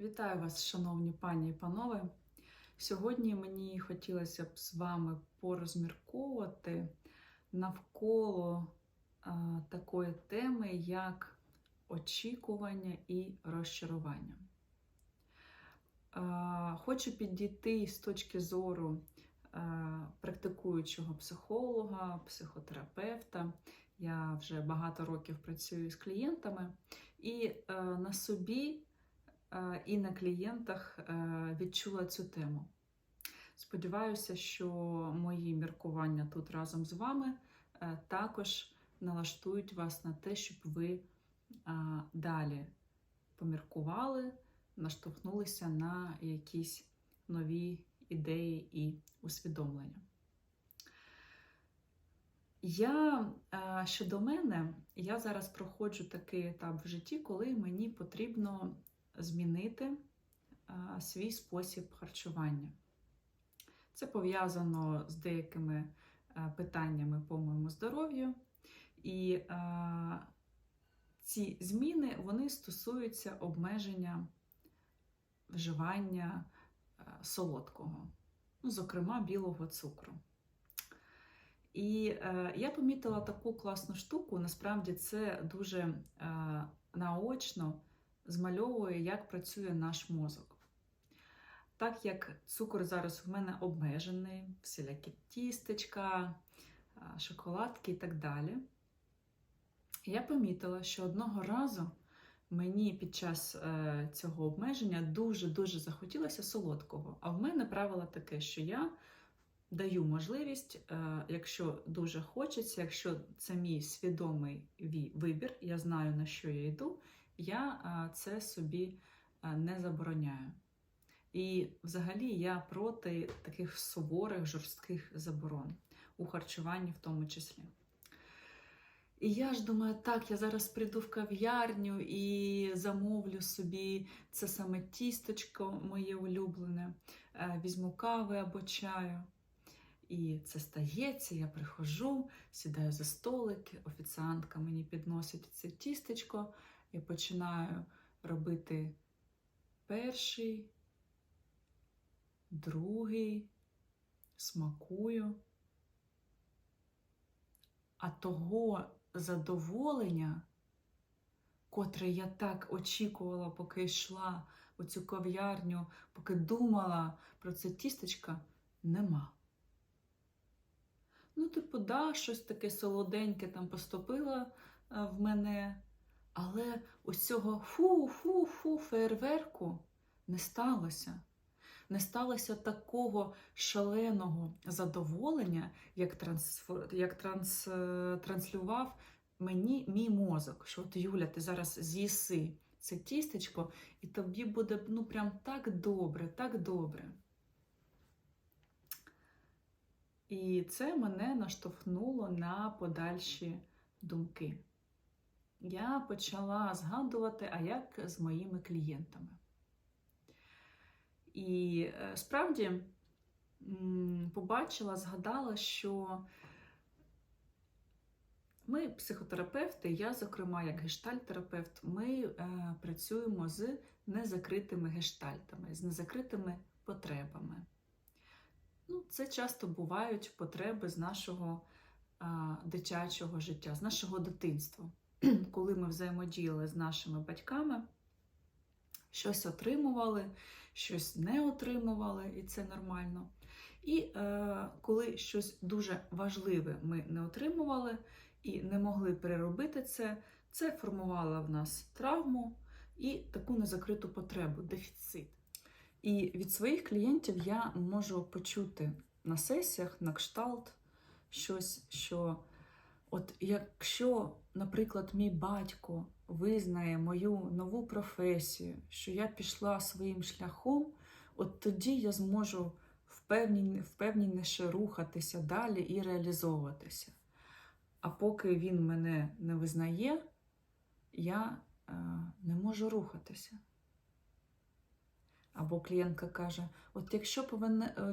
Вітаю вас, шановні пані і панове. Сьогодні мені хотілося б з вами порозмірковувати навколо а, такої теми, як очікування і розчарування. А, хочу підійти з точки зору а, практикуючого психолога, психотерапевта. Я вже багато років працюю з клієнтами, і а, на собі е, і на клієнтах е, відчула цю тему. Сподіваюся, що мої міркування тут разом з вами е, також налаштують вас на те, щоб ви е, далі поміркували, наштовхнулися на якісь нові ідеї і усвідомлення. Я е, щодо мене, я зараз проходжу такий етап в житті, коли мені потрібно змінити свій спосіб харчування. Це пов'язано з деякими питаннями по моєму здоров'ю. І а, ці зміни вони стосуються обмеження вживання солодкого, ну, зокрема, білого цукру. І е, я помітила таку класну штуку, насправді це дуже е, наочно змальовує, як працює наш мозок. Так як цукор зараз в мене обмежений, всілякі тістечка, шоколадки і так далі, я помітила, що одного разу мені під час е, цього обмеження дуже-дуже захотілося солодкого. А в мене правило таке, що я даю можливість, е, якщо дуже хочеться, якщо це мій свідомий вибір, я знаю, на що я йду я це собі не забороняю. І взагалі я проти таких суворих, жорстких заборон у харчуванні в тому числі. І я ж думаю, так, я зараз прийду в кав'ярню і замовлю собі це саме тісточко моє улюблене, е, візьму кави або чаю. І це стається, я приходжу, сідаю за столик, офіціантка мені підносить це тістечко, і починаю робити перший, другий, смакую. А того задоволення, котре я так очікувала, поки йшла у цю кав'ярню, поки думала про це тістечко, нема. Ну, типу, да, щось таке солоденьке там поступило в мене, але ось цього фу-фу-фу фейерверку не сталося. Не сталося такого шаленого задоволення, як транс, як транс, е, транслював мені мій мозок. Що от Юля, ти зараз з'їси це тістечко, і тобі буде ну прям так добре, так добре. І це мене наштовхнуло на подальші думки я почала згадувати, а як з моїми клієнтами. І е, справді побачила, згадала, що ми, психотерапевти, я, зокрема, як гештальтерапевт, ми е, працюємо з незакритими гештальтами, з незакритими потребами. Ну, Це часто бувають потреби з нашого е, дитячого життя, з нашого дитинства. коли ми взаємодіяли з нашими батьками, щось отримували, щось не отримували, і це нормально. І е, коли щось дуже важливе ми не отримували і не могли переробити це, це формувало в нас травму і таку незакриту потребу, дефіцит. І від своїх клієнтів я можу почути на сесіях на кшталт щось, що От якщо, наприклад, мій батько визнає мою нову професію, що я пішла своїм шляхом, от тоді я зможу впевненіше рухатися далі і реалізовуватися. А поки він мене не визнає, я е, не можу рухатися. Або клієнтка каже: от якщо б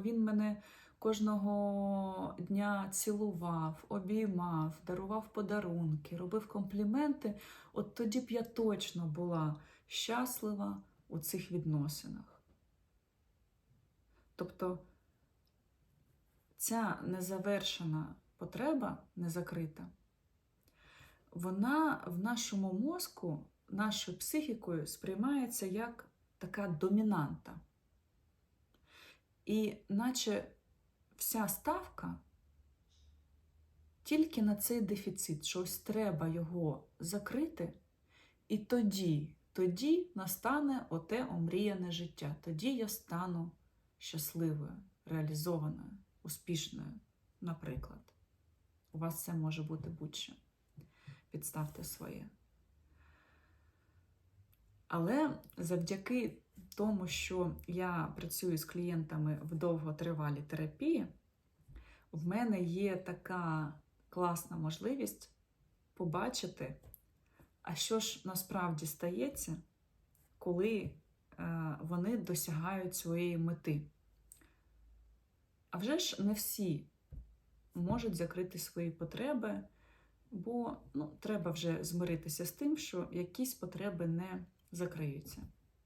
він мене кожного дня цілував, обіймав, дарував подарунки, робив компліменти, от тоді б я точно була щаслива, у цих відносинах. Тобто ця незавершена потреба, незакрита, вона в нашому мозку, нашою психікою сприймається як така домінанта. І наче вся ставка тільки на цей дефіцит, що ось треба його закрити, і тоді, тоді настане оте омріяне життя. Тоді я стану щасливою, реалізованою, успішною, наприклад. У вас це може бути будь-що. Підставте своє. Але завдяки тому, що я працюю з клієнтами в довготривалій терапії, в мене є така класна можливість побачити, а що ж насправді стається, коли е, вони досягають своєї мети. А вже ж не всі можуть закрити свої потреби, бо ну, треба вже змиритися з тим, що якісь потреби не закриються.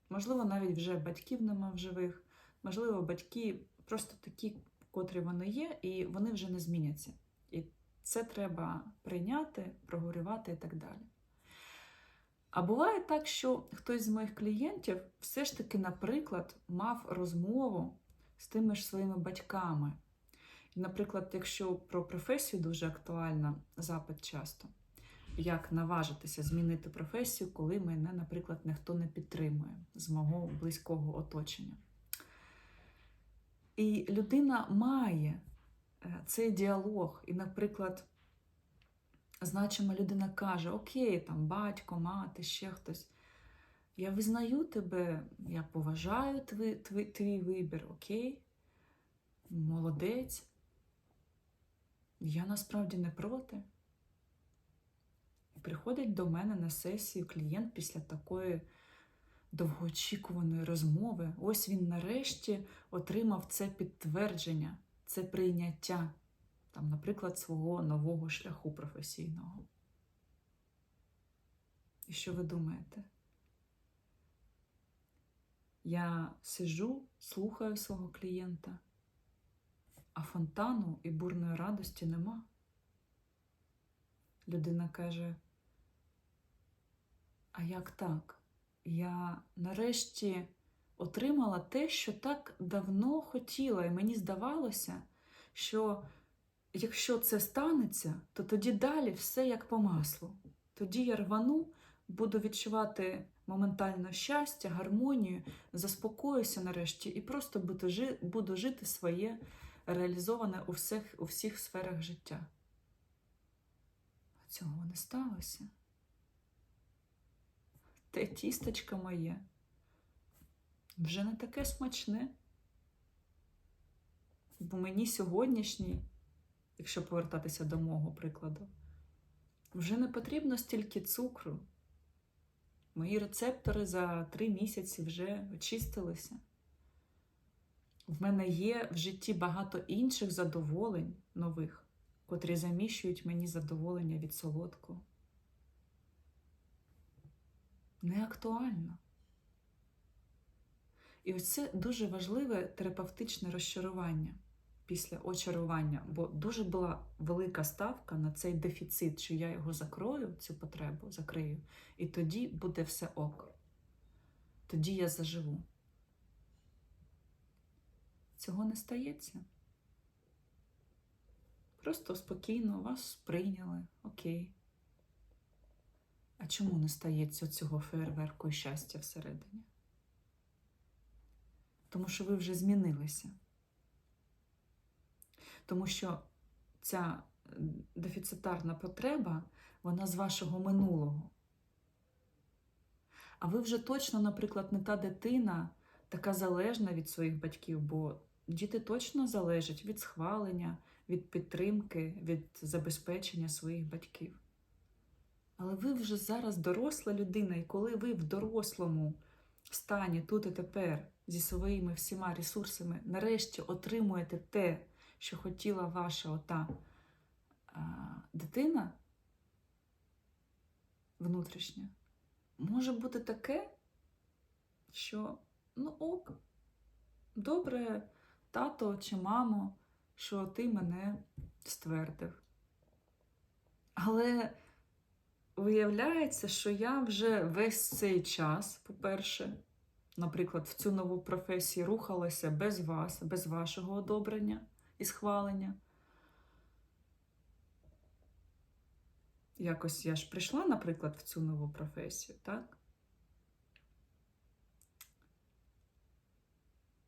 Можливо, навіть вже батьків нема в живих, можливо, батьки просто такі, котрі вони є, і вони вже не зміняться. І це треба прийняти, прогорювати і так далі. А буває так, що хтось з моїх клієнтів все ж таки, наприклад, мав розмову з тими ж своїми батьками. Наприклад, якщо про професію дуже актуальна запит часто, як наважитися змінити професію, коли мене, наприклад, ніхто не підтримує з мого близького оточення. І людина має е, цей діалог, і, наприклад, значима людина каже: Окей, там батько, мати, ще хтось. Я визнаю тебе, я поважаю твій, твій, твій вибір, окей? Молодець. Я насправді не проти. Приходить до мене на сесію клієнт після такої довгоочікуваної розмови. Ось він нарешті отримав це підтвердження, це прийняття, там, наприклад, свого нового шляху професійного. І що ви думаєте? Я сижу, слухаю свого клієнта, а фонтану і бурної радості нема. Людина каже, а як так? Я нарешті отримала те, що так давно хотіла, і мені здавалося, що якщо це станеться, то тоді далі все як по маслу. Тоді я рвану, буду відчувати моментально щастя, гармонію, заспокоюся нарешті і просто буду, жити своє реалізоване у всіх, у всіх сферах життя. Цього не сталося. Те тістечко моє вже не таке смачне. Бо мені сьогоднішній, якщо повертатися до мого прикладу, вже не потрібно стільки цукру. Мої рецептори за три місяці вже очистилися. В мене є в житті багато інших задоволень нових, котрі заміщують мені задоволення від солодкого. Не актуально. І ось це дуже важливе терапевтичне розчарування після очарування, бо дуже була велика ставка на цей дефіцит, що я його закрою, цю потребу закрию, і тоді буде все ок. Тоді я заживу. Цього не стається. Просто спокійно вас прийняли, окей. А чому не стається цього фейерверку і щастя всередині? Тому що ви вже змінилися. Тому що ця дефіцитарна потреба, вона з вашого минулого. А ви вже точно, наприклад, не та дитина, така залежна від своїх батьків, бо діти точно залежать від схвалення, від підтримки, від забезпечення своїх батьків. Але ви вже зараз доросла людина, і коли ви в дорослому стані тут і тепер зі своїми всіма ресурсами нарешті отримуєте те, що хотіла ваша ота а, дитина внутрішня, може бути таке, що ну ок, добре, тато чи мамо, що ти мене ствердив. Але виявляється, що я вже весь цей час, по-перше, наприклад, в цю нову професію рухалася без вас, без вашого одобрення і схвалення. Якось я ж прийшла, наприклад, в цю нову професію, так?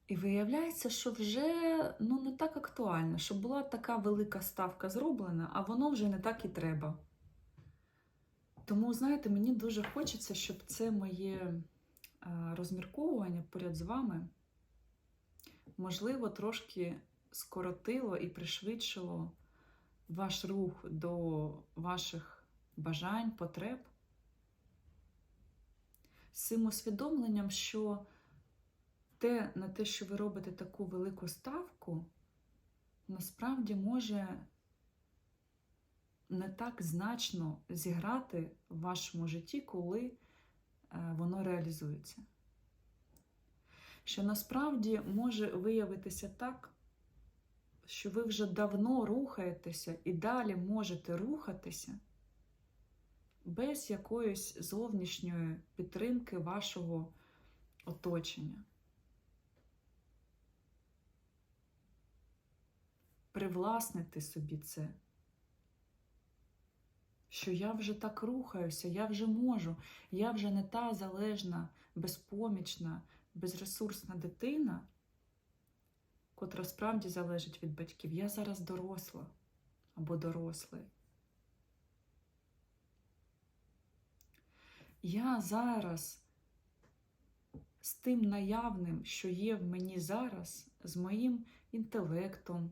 І виявляється, що вже ну, не так актуально, що була така велика ставка зроблена, а воно вже не так і треба. Тому, знаєте, мені дуже хочеться, щоб це моє е, розмірковування поряд з вами, можливо, трошки скоротило і пришвидшило ваш рух до ваших бажань, потреб. З цим усвідомленням, що те, на те, що ви робите таку велику ставку, насправді може не так значно зіграти в вашому житті, коли е, воно реалізується. Що насправді може виявитися так, що ви вже давно рухаєтеся і далі можете рухатися без якоїсь зовнішньої підтримки вашого оточення. Привласнити собі це, що я вже так рухаюся, я вже можу, я вже не та залежна, безпомічна, безресурсна дитина, котра справді залежить від батьків. Я зараз доросла або дорослий. Я зараз з тим наявним, що є в мені зараз, з моїм інтелектом,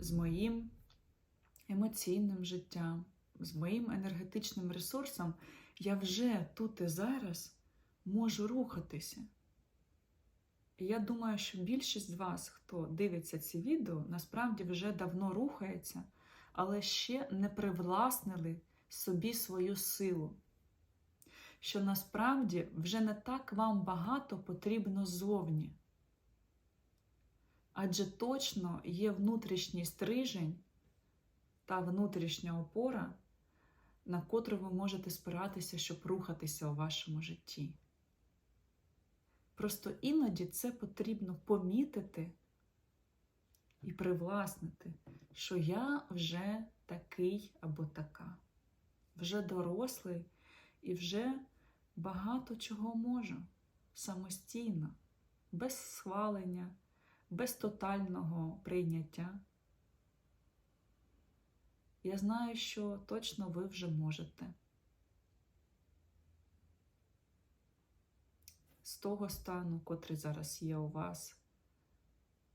з моїм емоційним життям, з моїм енергетичним ресурсом, я вже тут і зараз можу рухатися. І я думаю, що більшість з вас, хто дивиться ці відео, насправді вже давно рухається, але ще не привласнили собі свою силу. Що насправді вже не так вам багато потрібно зовні. Адже точно є внутрішній стрижень та внутрішня опора, на котру ви можете спиратися, щоб рухатися у вашому житті. Просто іноді це потрібно помітити і привласнити, що я вже такий або така, вже дорослий і вже багато чого можу самостійно, без схвалення, без тотального прийняття. Я знаю, що точно ви вже можете. З того стану, котрий зараз є у вас,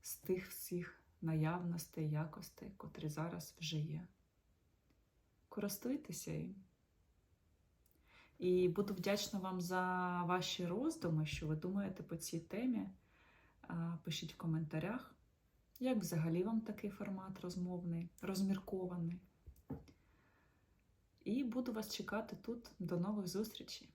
з тих всіх наявностей, якостей, котрі зараз вже є. Користуйтеся їм. І буду вдячна вам за ваші роздуми, що ви думаєте по цій темі. Пишіть в коментарях, як взагалі вам такий формат розмовний, розміркований. І буду вас чекати тут. До нових зустрічей!